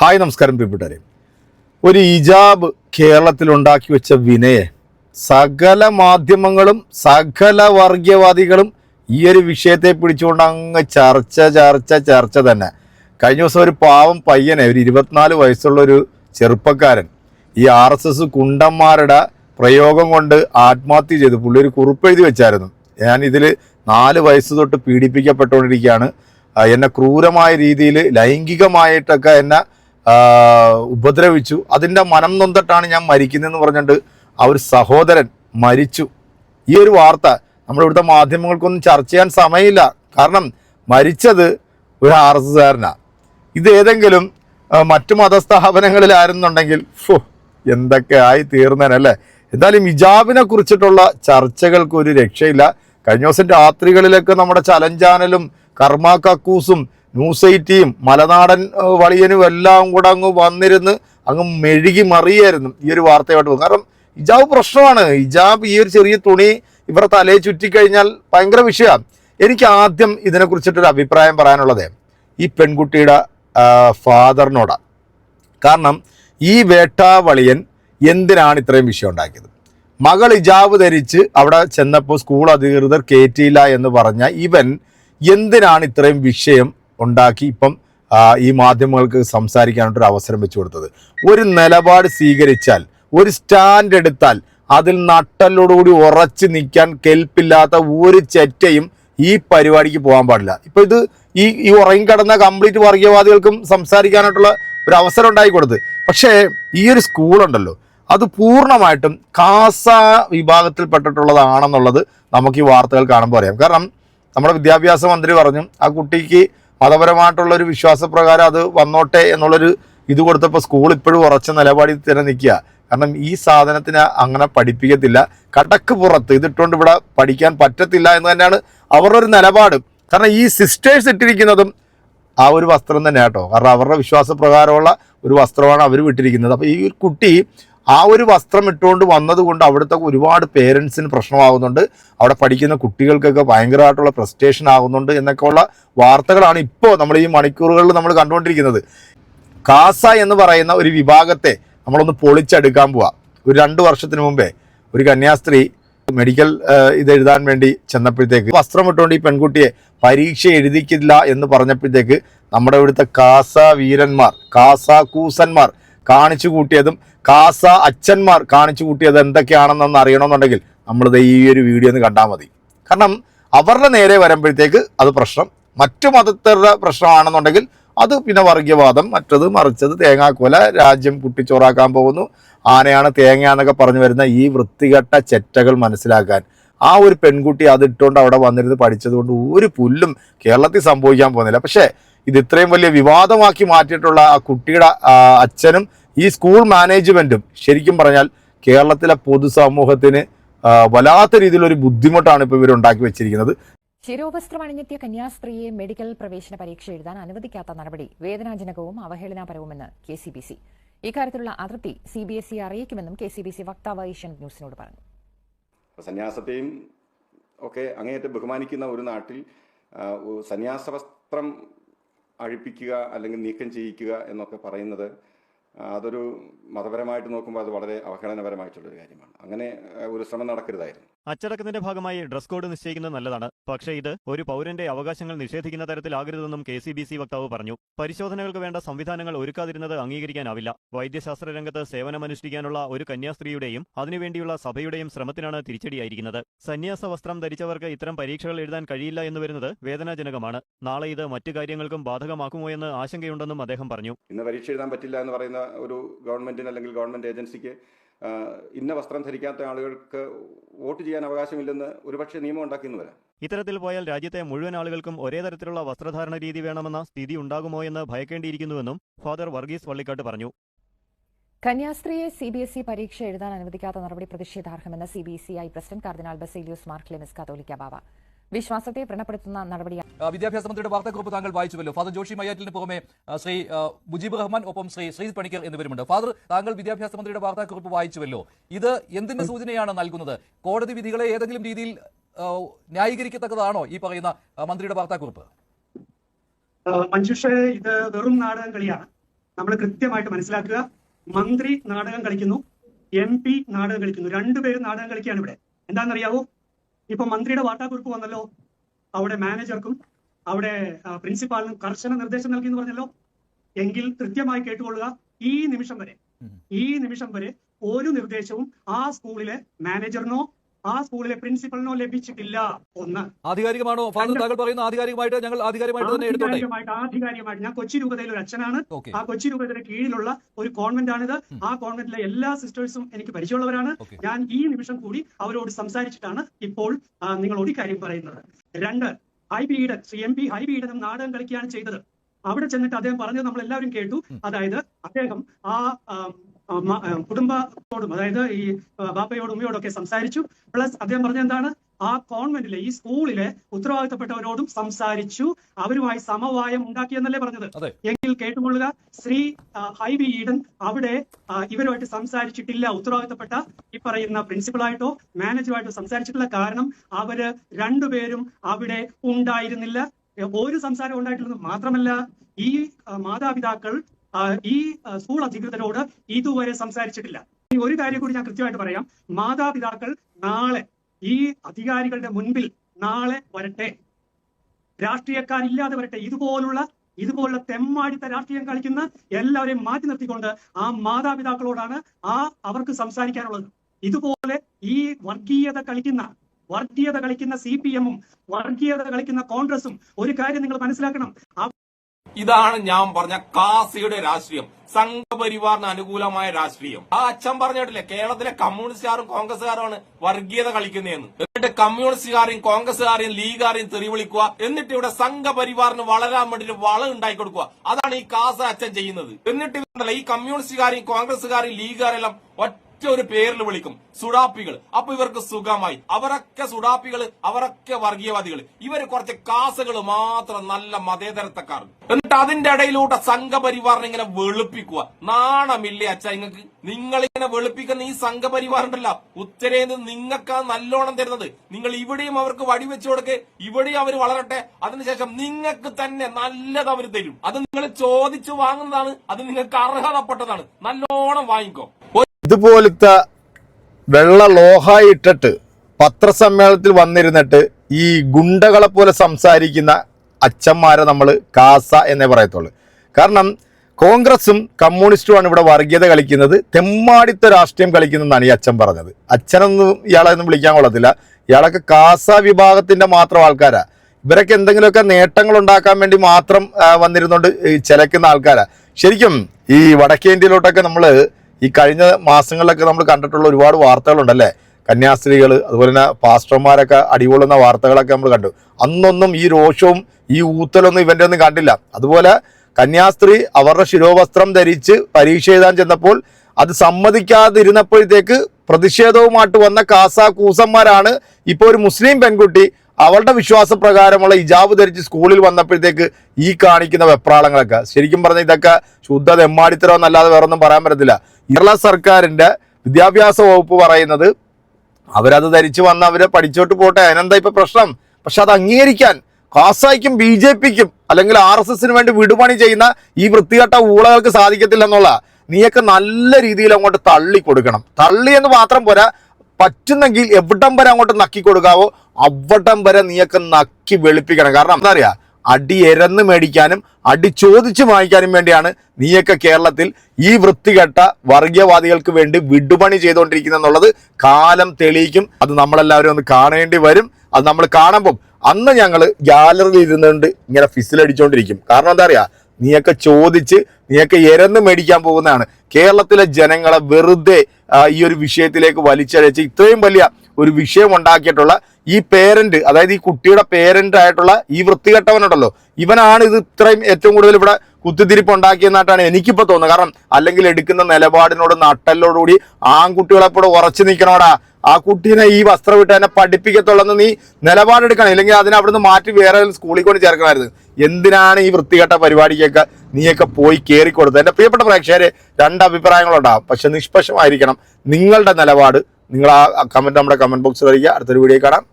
Hi നമസ്കാരം പ്രിയപ്പെട്ടവരെ. ഒരു ഇജാബ് കേരളത്തിൽ ഉണ്ടാക്കി വെച്ച വിനയെ സകല മാധ്യമങ്ങളും സകല വർഗീയവാദികളും ഈ ഒരു വിഷയത്തെ പിടിച്ചുകൊണ്ട് അങ്ങ് ചർച്ച ചർച്ച ചർച്ച തന്നെ. കഴിഞ്ഞ ദിവസം ഒരു പാവം പയ്യനെ ഒരു ഇരുപത്തിനാല് വയസ്സുള്ള ഒരു ചെറുപ്പക്കാരൻ ഈ ആർ എസ് എസ് കുണ്ടന്മാരുടെ പ്രയോഗം കൊണ്ട് ആത്മഹത്യ ചെയ്തു. പുള്ളി ഒരു കുറിപ്പ് എഴുതി വെച്ചായിരുന്നു. ഞാൻ ഇതിൽ നാല് വയസ്സ് തൊട്ട് പീഡിപ്പിക്കപ്പെട്ടുകൊണ്ടിരിക്കുകയാണ്. എന്നെ ക്രൂരമായ രീതിയിൽ ലൈംഗികമായിട്ടൊക്കെ എന്നെ ഉപദ്രവിച്ചു. അതിന്റെ മനം നൊന്തട്ടാണ് ഞാൻ മരിക്കുന്നതെന്ന് പറഞ്ഞുകൊണ്ട് ആ ഒരു സഹോദരൻ മരിച്ചു. ഈ ഒരു വാർത്ത നമ്മുടെ ഇവിടുത്തെ മാധ്യമങ്ങൾക്കൊന്നും ചർച്ച ചെയ്യാൻ സമയമില്ല. കാരണം മരിച്ചത് ഒരു ആർ എസ് എസ്സുകാരനാണ് ഇത് ഏതെങ്കിലും മറ്റു മതസ്ഥാപനങ്ങളിലായിരുന്നുണ്ടെങ്കിൽ ഫോ എന്തൊക്കെ ആയി തീർന്നേനല്ലേ എന്തായാലും ഇജാബിനെ കുറിച്ചിട്ടുള്ള ചർച്ചകൾക്ക് ഒരു രക്ഷയില്ല. കഴിഞ്ഞ ദിവസം രാത്രികളിലൊക്കെ നമ്മുടെ ചലഞ്ചാനലും കർമ്മ കക്കൂസും ന്യൂസ് എയ്റ്റിയും മലനാടൻ വളിയനും എല്ലാം കൂടെ അങ്ങ് വന്നിരുന്ന് അങ്ങ് മെഴുകി മറിയായിരുന്നു. ഈ ഒരു വാർത്തയായിട്ട് പോകും കാരണം ഇജാബ് പ്രശ്നമാണ്. ഇജാബ് ഈ ഒരു ചെറിയ തുണി ഇവരുടെ തലയെ ചുറ്റിക്കഴിഞ്ഞാൽ ഭയങ്കര വിഷയമാണ് എനിക്ക് ആദ്യം ഇതിനെക്കുറിച്ചിട്ടൊരു അഭിപ്രായം പറയാനുള്ളത് ഈ പെൺകുട്ടിയുടെ ഫാദറിനോടാണ് കാരണം ഈ വേട്ടാവളിയൻ എന്തിനാണ് ഇത്രയും വിഷയം ഉണ്ടാക്കിയത്? മകൾ ഇജാബ് ധരിച്ച് അവിടെ ചെന്നപ്പോൾ സ്കൂൾ അധികൃതർ കയറ്റിയില്ല എന്ന് പറഞ്ഞ ഇവൻ എന്തിനാണ് ഇത്രയും വിഷയം ഉണ്ടാക്കി ഇപ്പം ഈ മാധ്യമങ്ങൾക്ക് സംസാരിക്കാനായിട്ടൊരു അവസരം വെച്ചു കൊടുത്തത്. ഒരു നിലപാട് സ്വീകരിച്ചാൽ ഒരു സ്റ്റാൻഡ് എടുത്താൽ അതിൽ നട്ടലോടുകൂടി ഉറച്ചു നിൽക്കാൻ കെൽപ്പില്ലാത്ത ഒരു ചെറ്റയും ഈ പരിപാടിക്ക് പോകാൻ പാടില്ല. ഇപ്പൊ ഇത് ഈ ഈ ഉറങ്ങി കടന്ന കംപ്ലീറ്റ് വർഗീയവാദികൾക്കും സംസാരിക്കാനായിട്ടുള്ള ഒരു അവസരം ഉണ്ടായി കൊടുത്ത് പക്ഷേ ഈ ഒരു സ്കൂളുണ്ടല്ലോ അത് പൂർണമായിട്ടും കാസ വിഭാഗത്തിൽപ്പെട്ടിട്ടുള്ളതാണെന്നുള്ളത് നമുക്ക് ഈ വാർത്തകൾ കാണുമ്പോൾ അറിയാം. കാരണം നമ്മുടെ വിദ്യാഭ്യാസ മന്ത്രി പറഞ്ഞു ആ കുട്ടിക്ക് മതപരമായിട്ടുള്ള ഒരു വിശ്വാസപ്രകാരം അത് വന്നോട്ടെ എന്നുള്ളൊരു ഇത് കൊടുത്തപ്പോൾ സ്കൂൾ ഇപ്പോഴും ഉറച്ച നിലപാടിൽ തന്നെ നിൽക്കുക. കാരണം ഈ സാധനത്തിന് അങ്ങനെ പഠിപ്പിക്കത്തില്ല. കടക്ക് പുറത്ത് ഇതിട്ടുകൊണ്ട് ഇവിടെ പഠിക്കാൻ പറ്റത്തില്ല എന്ന് തന്നെയാണ് അവരുടെ ഒരു നിലപാട്. കാരണം ഈ സിസ്റ്റേഴ്സ് ഇട്ടിരിക്കുന്നതും ആ ഒരു വസ്ത്രം തന്നെ കേട്ടോ. കാരണം അവരുടെ വിശ്വാസപ്രകാരമുള്ള ഒരു വസ്ത്രമാണ് അവർ വിട്ടിരിക്കുന്നത്. അപ്പോൾ ഈ കുട്ടി ആ ഒരു വസ്ത്രം ഇട്ടുകൊണ്ട് വന്നതുകൊണ്ട് അവിടുത്തെ ഒരുപാട് പേരൻസിന് പ്രശ്നമാകുന്നുണ്ട്. അവിടെ പഠിക്കുന്ന കുട്ടികൾക്കൊക്കെ ഭയങ്കരമായിട്ടുള്ള പ്രസ്റ്റേഷൻ ആകുന്നുണ്ട് എന്നൊക്കെയുള്ള വാർത്തകളാണ് ഇപ്പോൾ നമ്മൾ ഈ മണിക്കൂറുകളിൽ നമ്മൾ കണ്ടുകൊണ്ടിരിക്കുന്നത്. കാസ എന്ന് പറയുന്ന ഒരു വിഭാഗത്തെ നമ്മളൊന്ന് പൊളിച്ചെടുക്കാൻ പോവാ. ഒരു രണ്ട് വർഷത്തിന് മുമ്പേ ഒരു കന്യാസ്ത്രീ മെഡിക്കൽ ഇത് എഴുതാൻ വേണ്ടി ചെന്നപ്പോഴത്തേക്ക് വസ്ത്രം ഇട്ടുകൊണ്ട് ഈ പെൺകുട്ടിയെ പരീക്ഷ എഴുതിക്കില്ല എന്ന് പറഞ്ഞപ്പോഴത്തേക്ക് നമ്മുടെ ഇവിടുത്തെ കാസ വീരന്മാർ കാസ കൂസന്മാർ കാണിച്ചു കൂട്ടിയതും കാസ അച്ഛന്മാർ കാണിച്ചു കൂട്ടിയത് എന്തൊക്കെയാണെന്നൊന്ന് അറിയണമെന്നുണ്ടെങ്കിൽ നമ്മളിത് ഈ ഒരു വീഡിയോ ഒന്ന് കണ്ടാൽ മതി. കാരണം അവരുടെ നേരെ വരുമ്പോഴത്തേക്ക് അത് പ്രശ്നം. മറ്റു മതസ്ഥരുടെ പ്രശ്നമാണെന്നുണ്ടെങ്കിൽ അത് പിന്നെ വർഗീയവാദം. മറ്റത് മറിച്ചത് തേങ്ങാക്കൊല രാജ്യം കുട്ടിച്ചോറാക്കാൻ പോകുന്നു. ആനയാണ് തേങ്ങ എന്നൊക്കെ പറഞ്ഞു വരുന്ന ഈ വൃത്തികെട്ട ചെറ്റകൾ മനസ്സിലാക്കാൻ. ആ ഒരു പെൺകുട്ടി അതിട്ടുകൊണ്ട് അവിടെ വന്നിരുന്ന് പഠിച്ചതുകൊണ്ട് ഒരു പുല്ലും കേരളത്തിൽ സംഭവിക്കാൻ പോകുന്നില്ല. പക്ഷേ ഇത് ഇത്രയും വലിയ വിവാദമാക്കി മാറ്റിയിട്ടുള്ള ആ കുട്ടിയുടെ അച്ഛനും ഈ സ്കൂൾ മാനേജ്മെന്റും ശരിക്കും പറഞ്ഞാൽ കേരളത്തിലെ പൊതുസമൂഹത്തിന് വല്ലാത്ത രീതിയിലൊരു ബുദ്ധിമുട്ടാണ് ഇപ്പോൾ ഇവരുണ്ടാക്കി വെച്ചിരിക്കുന്നത്. ശിരോവസ്ത്രം അണിഞ്ഞെത്തിയ കന്യാസ്ത്രീയെ മെഡിക്കൽ പ്രവേശന പരീക്ഷ എഴുതാൻ അനുവദിക്കാത്ത നടപടി വേദനാജനകവും അവഹേളനാപരവുമെന്ന് കെ സി ബി സി. ഇക്കാര്യത്തിലുള്ള അതിർത്തി സി ബി എസ് ഇ അറിയിക്കുമെന്നും കെ സി ബി സി വക്താവ് ഏഷ്യൻ ന്യൂസിനോട് പറഞ്ഞു. സന്യാസത്തെയും ഒക്കെ അങ്ങേയറ്റം ബഹുമാനിക്കുന്ന ഒരു നാട്ടിൽ സന്യാസവസ്ത്രം സന്യാസ വസ്ത്രം അഴിപ്പിക്കുക അല്ലെങ്കിൽ നീക്കം ചെയ്യിക്കുക എന്നൊക്കെ പറയുന്നത് അതൊരു മതപരമായിട്ട് നോക്കുമ്പോൾ അത് വളരെ അവഹേളനപരമായിട്ടുള്ളൊരു കാര്യമാണ്. അങ്ങനെ ഒരു ശ്രമം നടക്കരുതായിരുന്നു. അച്ചടക്കത്തിന്റെ ഭാഗമായി ഡ്രസ് കോഡ് നിശ്ചയിക്കുന്നത് നല്ലതാണ്. പക്ഷേ ഇത് ഒരു പൗരന്റെ അവകാശങ്ങൾ നിഷേധിക്കുന്ന തരത്തിലാകരുതെന്നും കെ സി ബി സി വക്താവ് പറഞ്ഞു. പരിശോധനകൾക്ക് വേണ്ട സംവിധാനങ്ങൾ ഒരുക്കാതിരുന്നത് അംഗീകരിക്കാനാവില്ല. വൈദ്യശാസ്ത്ര രംഗത്ത് സേവനമനുഷ്ഠിക്കാനുള്ള ഒരു കന്യാസ്ത്രീയുടെയും അതിനുവേണ്ടിയുള്ള സഭയുടെയും ശ്രമത്തിനാണ് തിരിച്ചടിയായിരിക്കുന്നത്. സന്യാസ വസ്ത്രം ധരിച്ചവർക്ക് ഇത്തരം പരീക്ഷകൾ എഴുതാൻ കഴിയില്ല എന്ന് വരുന്നത് വേദനാജനകമാണ്. നാളെ ഇത് മറ്റു കാര്യങ്ങൾക്കും ബാധകമാക്കുമോ എന്ന് ആശങ്കയുണ്ടെന്നും അദ്ദേഹം പറഞ്ഞു. ഇന്ന് പരീക്ഷ എഴുതാൻ പറ്റില്ല എന്ന് പറയുന്ന ഒരു ഗവൺമെന്റിന് അല്ലെങ്കിൽ ഗവൺമെന്റ് ഏജൻസിക്ക് ഇന്ന വസ്ത്രം ധരിക്കാത്ത ആളുകൾക്ക് വോട്ട് ചെയ്യാൻ അവകാശമില്ലെന്ന് ഒരുപക്ഷെ നിയമം ഉണ്ടാക്കിയെന്ന് വരാം. ഇത്തരത്തിൽ പോയാൽ രാജ്യത്തെ മുഴുവൻ ആളുകൾക്കും ഒരേ തരത്തിലുള്ള വസ്ത്രധാരണ രീതി വേണമെന്ന സ്ഥിതി ഉണ്ടാകുമോ എന്ന് ഭയക്കേണ്ടിയിരിക്കുന്നുവെന്നും ഫാദർ വർഗീസ് വള്ളിക്കാട്ട് പറഞ്ഞു. കന്യാസ്ത്രീയെ സി ബി എസ് ഇ പരീക്ഷ എഴുതാൻ അനുവദിക്കാത്ത നടപടി പ്രതിഷേധാർഹമെന്ന് C B S E I president cardinal Baselios Mar Cleemis Catholicos Bava. വിശ്വാസത്തെ വ്രണപ്പെടുത്തുന്ന നടപടിയാണ്. വിദ്യാഭ്യാസ മന്ത്രിയുടെ വാർത്താക്കുറിപ്പ് താങ്കൾ വായിച്ചുവല്ലോ. ഫാദർ ജോഷി മയ്യാറ്റിന് പുറമെ ശ്രീ മുജീബ് റഹ്മാൻ ഒപ്പം ശ്രീ ശ്രീ പണിക്കർ എന്നിവരുമുണ്ട്. ഫാദർ താങ്കൾ വിദ്യാഭ്യാസ മന്ത്രിയുടെ വാർത്താക്കുറിപ്പ് വായിച്ചുവല്ലോ. ഇത് എന്തിന്റെ സൂചനയാണ് നൽകുന്നത്? കോടതി വിധികളെ ഏതെങ്കിലും രീതിയിൽ ന്യായീകരിക്കത്തക്കതാണോ ഈ പറയുന്ന മന്ത്രിയുടെ വാർത്താക്കുറിപ്പ്? മഞ്ജുഷ ഇത് വെറും നാടകം കളിയാണ്. നമ്മൾ കൃത്യമായിട്ട് മനസ്സിലാക്കുക. മന്ത്രി നാടകം കളിക്കുന്നു എം പി നാടകം കളിക്കുന്നു. രണ്ടുപേരും നാടകം കളിക്കുകയാണ് ഇവിടെ. എന്താണെന്നറിയാവോ? ഇപ്പൊ മന്ത്രിയുടെ വാർത്താക്കുറിപ്പ് വന്നല്ലോ. അവിടെ മാനേജർക്കും അവിടെ പ്രിൻസിപ്പാളിനും കർശന നിർദ്ദേശം നൽകി എന്ന് പറഞ്ഞല്ലോ. എങ്കിൽ കൃത്യമായി കേട്ടുകൊള്ളുക ഈ നിമിഷം വരെ ഈ നിമിഷം വരെ ഒരു നിർദ്ദേശവും ആ സ്കൂളിലെ മാനേജറിനോ ആ സ്കൂളിലെ പ്രിൻസിപ്പലിനോ ലഭിച്ചിട്ടില്ല. ഒന്ന്. ആധികാരികമാണോ? ഫാദർ താങ്കൾ പറയുന്ന ആധികാരികമായിട്ട് ഞങ്ങൾ ആധികാരികമായിട്ട് തന്നെ എടുത്തോട്ടെ? ആധികാരികമായിട്ട് ഞാൻ കൊച്ചി രൂപതയിൽ ഒരു അച്ഛനാണ് ആ കൊച്ചി രൂപതയുടെ കീഴിലുള്ള ഒരു കോൺവെന്റ് ആണിത്. ആ കോൺവെന്റിലെ എല്ലാ സിസ്റ്റേഴ്സും എനിക്ക് പരിചയമുള്ളവരാണ്. ഞാൻ ഈ നിമിഷം കൂടി അവരോട് സംസാരിച്ചിട്ടാണ് ഇപ്പോൾ നിങ്ങളോട് ഈ കാര്യം പറയുന്നത്. രണ്ട്. ഹൈ ഈഡൻ ശ്രീ എം പി ഹൈ ഈഡനും നാടകം കളിക്കുകയാണ് ചെയ്തത്. അവിടെ ചെന്നിട്ട് അദ്ദേഹം പറഞ്ഞത് നമ്മൾ എല്ലാവരും കേട്ടു അതായത് അദ്ദേഹം ആ, കുടുംബത്തോടും അതായത് ഈ ബാപ്പയോടും ഉമ്മയോടൊക്കെ സംസാരിച്ചു. പ്ലസ് അദ്ദേഹം പറഞ്ഞ എന്താണ്? ആ കോൺവെന്റിലെ ഈ സ്കൂളിലെ ഉത്തരവാദിത്തപ്പെട്ടവരോടും സംസാരിച്ചു. അവരുമായി സമവായം ഉണ്ടാക്കിയെന്നല്ലേ പറഞ്ഞത്. എങ്കിൽ കേട്ടുകൊള്ളുക ശ്രീ ഹൈ ഹൈബി ഈഡൻ അവിടെ ഇവരുമായിട്ട് സംസാരിച്ചിട്ടില്ല. ഉത്തരവാദിത്തപ്പെട്ട ഈ പറയുന്ന പ്രിൻസിപ്പളായിട്ടോ മാനേജറുമായിട്ടോ സംസാരിച്ചിട്ടില്ല. കാരണം അവർ രണ്ടുപേരും അവിടെ ഉണ്ടായിരുന്നില്ല. ഒരു സംസാരം ഉണ്ടായിട്ടുള്ളത് മാത്രമല്ല ഈ മാതാപിതാക്കൾ ഈ സ്കൂൾ അധികൃതരോട് ഇതുവരെ സംസാരിച്ചിട്ടില്ല. ഇനി ഒരു കാര്യം കൂടി ഞാൻ കൃത്യമായിട്ട് പറയാം. മാതാപിതാക്കൾ നാളെ ഈ അധികാരികളുടെ മുൻപിൽ നാളെ വരട്ടെ. രാഷ്ട്രീയക്കാരില്ലാതെ വരട്ടെ. ഇതുപോലുള്ള ഇതുപോലുള്ള തെമ്മാടിത്ത രാഷ്ട്രീയം കളിക്കുന്ന എല്ലാവരെയും മാറ്റി നിർത്തിക്കൊണ്ട് ആ മാതാപിതാക്കളോടാണ് ആ അവർക്ക് സംസാരിക്കാനുള്ളത്. ഇതുപോലെ ഈ വർഗീയത കളിക്കുന്ന വർഗീയത കളിക്കുന്ന സി പി എമ്മും വർഗീയത കളിക്കുന്ന കോൺഗ്രസും ഒരു കാര്യം നിങ്ങൾ മനസ്സിലാക്കണം. ഇതാണ് ഞാൻ പറഞ്ഞ കാസിയുടെ രാഷ്ട്രീയം. സംഘപരിവാറിന് അനുകൂലമായ രാഷ്ട്രീയം. ആ അച്ഛൻ പറഞ്ഞിട്ടില്ലേ കേരളത്തിലെ കമ്മ്യൂണിസ്റ്റുകാരും കോൺഗ്രസ്സുകാരുമാണ് വർഗീയത കളിക്കുന്നതെന്ന്. എന്നിട്ട് കമ്മ്യൂണിസ്റ്റുകാരെയും കോൺഗ്രസ്സുകാരെയും ലീഗുകാരെയും തെറി വിളിക്കുക എന്നിട്ട് ഇവിടെ സംഘപരിവാറിന് വളരാൻ വേണ്ടിയിട്ട് വളം ഉണ്ടാക്കി കൊടുക്കുക. അതാണ് ഈ കാസ അച്ഛൻ ചെയ്യുന്നത്. എന്നിട്ട് ഈ കമ്മ്യൂണിസ്റ്റുകാരെയും കോൺഗ്രസ്സുകാരെയും ലീഗുകാരെല്ലാം ഒറ്റ ഒരു പേരിൽ വിളിക്കും. സുഡാപ്പികൾ. അപ്പൊ ഇവർക്ക് സുഖമായി. അവരൊക്കെ സുഡാപ്പികൾ അവരൊക്കെ വർഗീയവാദികൾ ഇവർ കുറച്ച് കാസുകൾ മാത്രം നല്ല മതേതരത്തക്കാർ. എന്നിട്ട് അതിന്റെ ഇടയിലൂടെ സംഘപരിവാറിനെ ഇങ്ങനെ വെളുപ്പിക്കുക. നാണമില്ലേ അച്ഛ നിങ്ങൾക്ക് നിങ്ങൾ ഇങ്ങനെ വെളുപ്പിക്കുന്ന ഈ സംഘപരിവാറുണ്ടല്ലോ ഉത്തരേന്ത്യ നിങ്ങൾക്ക് നല്ലോണം തരുന്നത്. നിങ്ങൾ ഇവിടെയും അവർക്ക് വടിവെച്ചു കൊടുക്ക്. ഇവിടെയും അവർ വളരട്ടെ. അതിനുശേഷം നിങ്ങൾക്ക് തന്നെ നല്ലത് അവർ തരും. അത് നിങ്ങൾ ചോദിച്ചു വാങ്ങുന്നതാണ്. അത് നിങ്ങൾക്ക് അർഹതപ്പെട്ടതാണ്. നല്ലോണം വാങ്ങിക്കോ. ഇതുപോലത്തെ വെള്ള ലോഹ ഇട്ടിട്ട് പത്രസമ്മേളനത്തിൽ വന്നിരുന്നിട്ട് ഈ ഗുണ്ടകളെ പോലെ സംസാരിക്കുന്ന അച്ഛന്മാരെ നമ്മൾ കാസ എന്നേ പറയത്തുള്ളൂ. കാരണം കോൺഗ്രസും കമ്മ്യൂണിസ്റ്റുമാണ് ഇവിടെ വർഗീയത കളിക്കുന്നത്. തെമ്മാടിത്ത രാഷ്ട്രീയം കളിക്കുന്നതെന്നാണ് ഈ അച്ഛൻ പറഞ്ഞത്. അച്ഛനൊന്നും ഇയാളെ ഒന്നും വിളിക്കാൻ കൊള്ളത്തില്ല. ഇയാളൊക്കെ കാസ വിഭാഗത്തിന്റെ മാത്രം ആൾക്കാരാ. ഇവരൊക്കെ എന്തെങ്കിലുമൊക്കെ നേട്ടങ്ങൾ ഉണ്ടാക്കാൻ വേണ്ടി മാത്രം വന്നിരുന്നുകൊണ്ട് ചിലക്കുന്ന ആൾക്കാരാ. ശരിക്കും ഈ വടക്കേ ഇന്ത്യയിലോട്ടൊക്കെ നമ്മൾ ഈ കഴിഞ്ഞ മാസങ്ങളിലൊക്കെ നമ്മൾ കണ്ടിട്ടുള്ള ഒരുപാട് വാർത്തകളുണ്ടല്ലേ? കന്യാസ്ത്രീകൾ അതുപോലെ തന്നെ പാസ്റ്റർമാരൊക്കെ അടികൊള്ളുന്ന വാർത്തകളൊക്കെ നമ്മൾ കണ്ടു. അന്നൊന്നും ഈ രോഷവും ഈ ഊത്തലൊന്നും ഇവന്റെ ഒന്നും കണ്ടില്ല. അതുപോലെ കന്യാസ്ത്രീ അവരുടെ ശിരോവസ്ത്രം ധരിച്ച് പരീക്ഷ എഴുതാൻ ചെന്നപ്പോൾ അത് സമ്മതിക്കാതിരുന്നപ്പോഴത്തേക്ക് പ്രതിഷേധവുമായിട്ട് വന്ന കാസ കൂസന്മാരാണ് ഇപ്പോൾ ഒരു മുസ്ലിം പെൺകുട്ടി അവളുടെ വിശ്വാസപ്രകാരമുള്ള ഇജാബ് ധരിച്ച് സ്കൂളിൽ വന്നപ്പോഴത്തേക്ക് ഈ കാണിക്കുന്ന വെപ്രാളങ്ങളൊക്കെ. ശരിക്കും പറഞ്ഞാൽ ഇതൊക്കെ ശുദ്ധ തെമ്മാടിത്തരം എന്നല്ലാതെ വേറൊന്നും പറയാൻ പറ്റത്തില്ല. കേരള സർക്കാരിന്റെ വിദ്യാഭ്യാസ വകുപ്പ് പറയുന്നത് അവരത് ധരിച്ചു വന്ന് അവരെ പഠിച്ചോട്ട് പോട്ടെ അതിനെന്താ ഇപ്പം പ്രശ്നം? പക്ഷെ അത് അംഗീകരിക്കാൻ കാസായിക്കും ബി ജെ പിക്കും അല്ലെങ്കിൽ ആർ എസ് എസിന് വേണ്ടി വിടുപണി ചെയ്യുന്ന ഈ വൃത്തികെട്ട ഊളകൾക്ക് സാധിക്കത്തില്ല എന്നുള്ള നീയൊക്കെ നല്ല രീതിയിൽ അങ്ങോട്ട് തള്ളി കൊടുക്കണം തള്ളി എന്ന് മാത്രം പോരാ പറ്റുന്നെങ്കിൽ എവിടം വരെ അങ്ങോട്ട് നക്കി കൊടുക്കാവോ? അവിടം വരെ നീയൊക്കെ നക്കി വെളുപ്പിക്കണം. കാരണം എന്താ അറിയാ അടി എരന്ന് മേടിക്കാനും അടി ചോദിച്ച് വാങ്ങിക്കാനും വേണ്ടിയാണ് നീയൊക്കെ കേരളത്തിൽ ഈ വൃത്തികെട്ട വർഗീയവാദികൾക്ക് വേണ്ടി വിടുപണി ചെയ്തുകൊണ്ടിരിക്കുന്നത് എന്നുള്ളത് കാലം തെളിയിക്കും. അത് നമ്മളെല്ലാവരും ഒന്ന് കാണേണ്ടി വരും. അത് നമ്മൾ കാണുമ്പം അന്ന് ഞങ്ങൾ ഗാലറിയിൽ ഇരുന്നുകൊണ്ട് ഇങ്ങനെ ഫിസിലടിച്ചുകൊണ്ടിരിക്കും കാരണം എന്താ അറിയാ? നീയൊക്കെ ചോദിച്ച് നീയൊക്കെ എരന്ന് മേടിക്കാൻ പോകുന്നതാണ്. കേരളത്തിലെ ജനങ്ങളെ വെറുതെ ഈ ഒരു വിഷയത്തിലേക്ക് വലിച്ചഴച്ച് ഇത്രയും വലിയ ഒരു വിഷയം ഉണ്ടാക്കിയിട്ടുള്ള ഈ പേരന്റ് അതായത് ഈ കുട്ടിയുടെ പേരന്റ് ആയിട്ടുള്ള ഈ വൃത്തികെട്ടവനുണ്ടല്ലോ. ഇവനാണ് ഇത് ഇത്രയും ഏറ്റവും കൂടുതൽ ഇവിടെ കുത്തിത്തിരിപ്പ് ഉണ്ടാക്കിയെന്നായിട്ടാണ് എനിക്കിപ്പോ തോന്നുന്നത്. കാരണം അല്ലെങ്കിൽ എടുക്കുന്ന നിലപാടിനോട് നട്ടലോടുകൂടി ആൺകുട്ടികളെപ്പോഴും ഉറച്ചു നിൽക്കണോടാ. ആ കുട്ടീനെ ഈ വസ്ത്രം വിട്ട് എന്നെ പഠിപ്പിക്കത്തുള്ളെന്ന് നീ നിലപാടെടുക്കണം. ഇല്ലെങ്കിൽ അതിനെ അവിടുന്ന് മാറ്റി വേറെ സ്കൂളിൽ കൊണ്ട് ചേർക്കണമായിരുന്നു. എന്തിനാണ് ഈ വൃത്തികെട്ട പരിപാടിക്കൊക്കെ നീയൊക്കെ പോയി കയറി കൊടുത്തത്? എന്റെ പ്രിയപ്പെട്ട പ്രേക്ഷകരെ രണ്ട് അഭിപ്രായങ്ങളുണ്ടാകും പക്ഷെ നിഷ്പക്ഷമായിരിക്കണം നിങ്ങളുടെ നിലപാട്. നിങ്ങൾ ആ കമന്റ് നമ്മുടെ കമന്റ് ബോക്സിൽ അറിയിക്കുക. അടുത്തൊരു വീഡിയോ കാണാം.